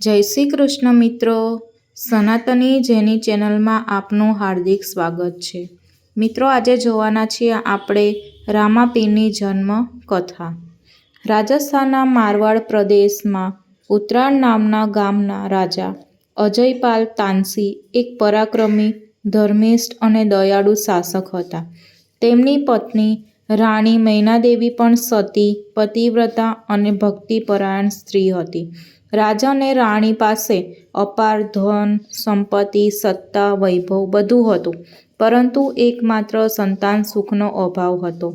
જય શ્રી કૃષ્ણ મિત્રો. સનાતની જેની ચેનલમાં આપનું હાર્દિક સ્વાગત છે. મિત્રો, આજે જોવાના છીએ આપણે રામાપીરની જન્મ કથા. રાજસ્થાનના મારવાડ પ્રદેશમાં ઉત્તરાયણ નામના ગામના રાજા અજયપાલ તાનસી એક પરાક્રમી, ધર્મિષ્ઠ અને દયાળુ શાસક હતા. તેમની પત્ની રાણી મૈનાદેવી પણ સતી, પતિવ્રતા અને ભક્તિપરાયણ સ્ત્રી હતી. રાજા અને રાણી પાસે અપાર ધન, સંપત્તિ, સત્તા, વૈભવ બધું હતું. પરંતુ એકમાત્ર સંતાન સુખનો અભાવ હતો.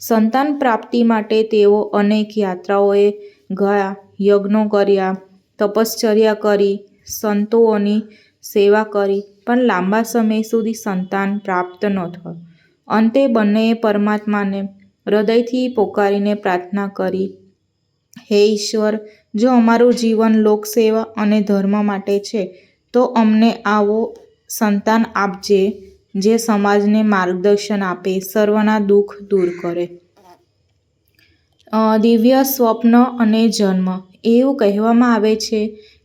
સંતાન પ્રાપ્તિ માટે તેઓ અનેક યાત્રાઓએ ગયા, યજ્ઞો કર્યા, તપશ્ચર્યા કરી, સંતોની સેવા કરી, પણ લાંબા સમય સુધી સંતાન પ્રાપ્ત ન થયું અંતે બંનેએ પરમાત્માને હૃદયથી પોકારીને પ્રાર્થના કરી હે ઈશ્વર, જો અમારું જીવન લોકસેવા અને ધર્મ માટે છે, તો અમને આવો સંતાન આપજે, જે સમાજને માર્ગદર્શન આપે, સર્વના દુઃખ દૂર કરે. દિવ્ય સ્વપ્ન અને જન્મ. એવું કહેવામાં આવે છે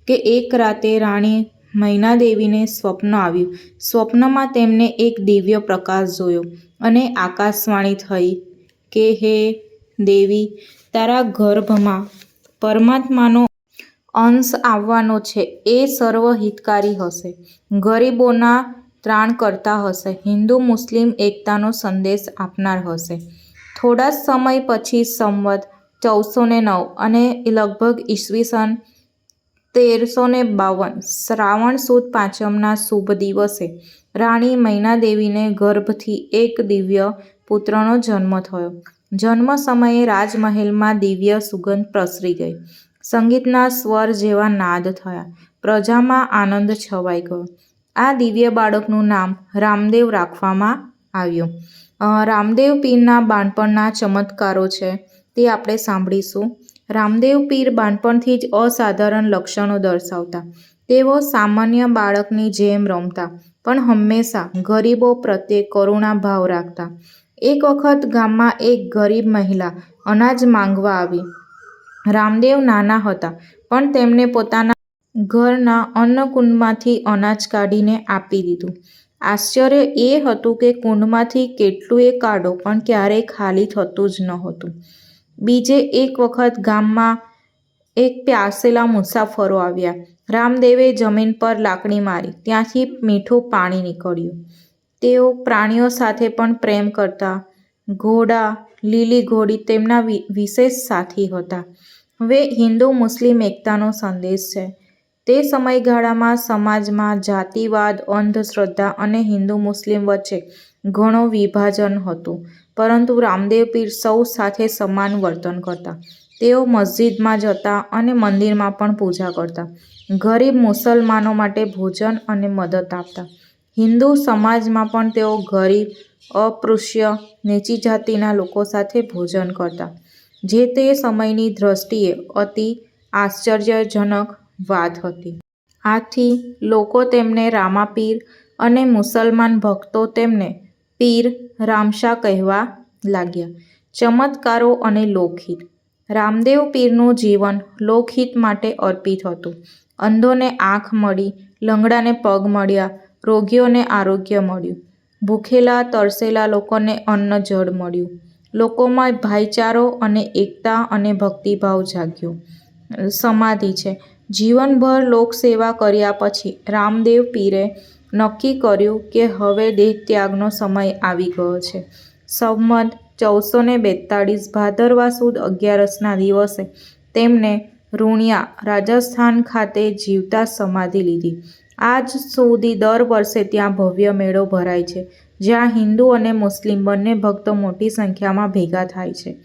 કે એક રાતે રાણી મૈનાદેવીને સ્વપ્ન આવ્યું. સ્વપ્નમાં તેમને એક દિવ્ય પ્રકાશ જોયો અને આકાશવાણી થઈ કે, હે દેવી તારા ગર્ભમાં પરમાત્માનો અંશ આવવાનો છે, એ સર્વ હિતકારી હશે. ગરીબોના ત્રાણકર્તા હશે. હિન્દુ, મુસ્લિમ એકતાનો સંદેશ આપનાર હશે. થોડા સમય પછી સંવત ચૌદસો ને નવ અને લગભગ ઈસવીસન તેરસો ને બાવન, શ્રાવણ સુદ પાંચમના શુભ દિવસે, રાણી મૈનાદેવીને ગર્ભથી એક દિવ્ય પુત્રનો જન્મ થયો. જન્મ સમયે રાજમહેલમાં દિવ્ય સુગંધ પ્રસરી ગઈ. સંગીતના સ્વર જેવા નાદ થયા. પ્રજામાં આનંદ છવાઈ ગયો. આ દિવ્ય બાળકનું નામ રામદેવ રાખવામાં આવ્યું. રામદેવ પીરના બાણપણના ચમત્કારો છે તે આપણે સાંભળીશું. રામદેવ પીર બાળપણથી જ અસાધારણ લક્ષણો દર્શાવતા. તેઓ સામાન્ય બાળકની જેમ રમતા, પણ હંમેશા ગરીબો પ્રત્યે કરુણા ભાવ રાખતા. એક વખત ગામમાં એક ગરીબ મહિલા અનાજ માંગવા આવી. રામદેવ નાના હતા, પણ તેમણે પોતાના ઘરના અન્નકુંડમાંથી અનાજ કાઢીને આપી દીધું. આશ્ચર્ય એ હતું કે કુંડમાંથી કેટલું એ કાઢો, પણ ક્યારેય ખાલી થતું જ નહોતું. બીજે એક વખત ગામમાં એક પ્યાસેલા મુસાફરો આવ્યા. રામદેવે જમીન પર લાકડી મારી, ત્યાંથી મીઠું પાણી નીકળ્યું. તેઓ પ્રાણીઓ સાથે પણ પ્રેમ કરતા. ઘોડા, લીલી ઘોડી તેમના વિશેષ સાથી હતા. હવે હિન્દુ મુસ્લિમ એકતાનો સંદેશ છે. તે સમયગાળામાં સમાજમાં જાતિવાદ, અંધશ્રદ્ધા અને હિન્દુ મુસ્લિમ વચ્ચે ઘણો વિભાજન હતું, પરંતુ રામદેવ પીર સૌ સાથે સમાન વર્તન કરતા. તેઓ મસ્જિદમાં જતા અને મંદિરમાં પણ પૂજા કરતા. ગરીબ મુસલમાનો માટે ભોજન અને મદદ આપતા. હિન્દુ સમાજમાં પણ તેઓ ગરીબ અસ્પૃશ્ય નીચી જાતિના લોકો સાથે ભોજન કરતા. જે તે સમયની દ્રષ્ટિએ અતિ આશ્ચર્યજનક વાત હતી. આથી લોકો તેમને રામાપીર અને મુસલમાન ભક્તો તેમને પીર રામશા કહેવા લાગ્યા. ચમત્કારો અને લોકહિત. રામદેવ પીરનું જીવન લોકહિત માટે અર્પિત હતું. અંધોને આંખ મળી, લંગડાને પગ મળ્યા રોગીઓને આરોગ્ય મળ્યું. ભૂખેલા, તરસેલા લોકોને અન્ન જળ મળ્યું. લોકોમાં ભાઈચારો અને એકતા અને ભક્તિભાવ જાગ્યો. સમાધિ છે. જીવનભર લોકસેવા કર્યા પછી રામદેવ પીરે નક્કી કર્યું કે હવે દેહ ત્યાગનો સમય આવી ગયો છે. સંમત ચૌદસો ને બેતાળીસ ભાદરવા સુદ અગિયારસના દિવસે તેમને રૂણિયા, રાજસ્થાન ખાતે જીવતા સમાધિ લીધી. આજ સુધી દર વર્ષે ત્યાં ભવ્ય મેળો ભરાય છે, જ્યાં હિન્દુ અને મુસ્લિમ બંને ભક્તો મોટી સંખ્યામાં ભેગા થાય છે.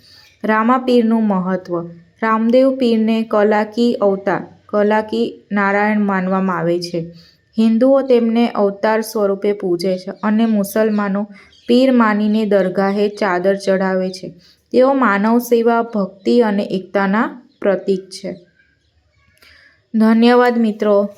રામાપીરનું મહત્વ. રામદેવ પીરને કલાકી અવતાર, કલાકી નારાયણ માનવામાં આવે છે. હિન્દુઓ તેમને અવતાર સ્વરૂપે પૂજે છે અને મુસલમાનો પીર માનીને દરગાહે ચાદર ચઢાવે છે. તેઓ માનવ સેવા, ભક્તિ અને એકતાના પ્રતીક છે. ધન્યવાદ મિત્રો.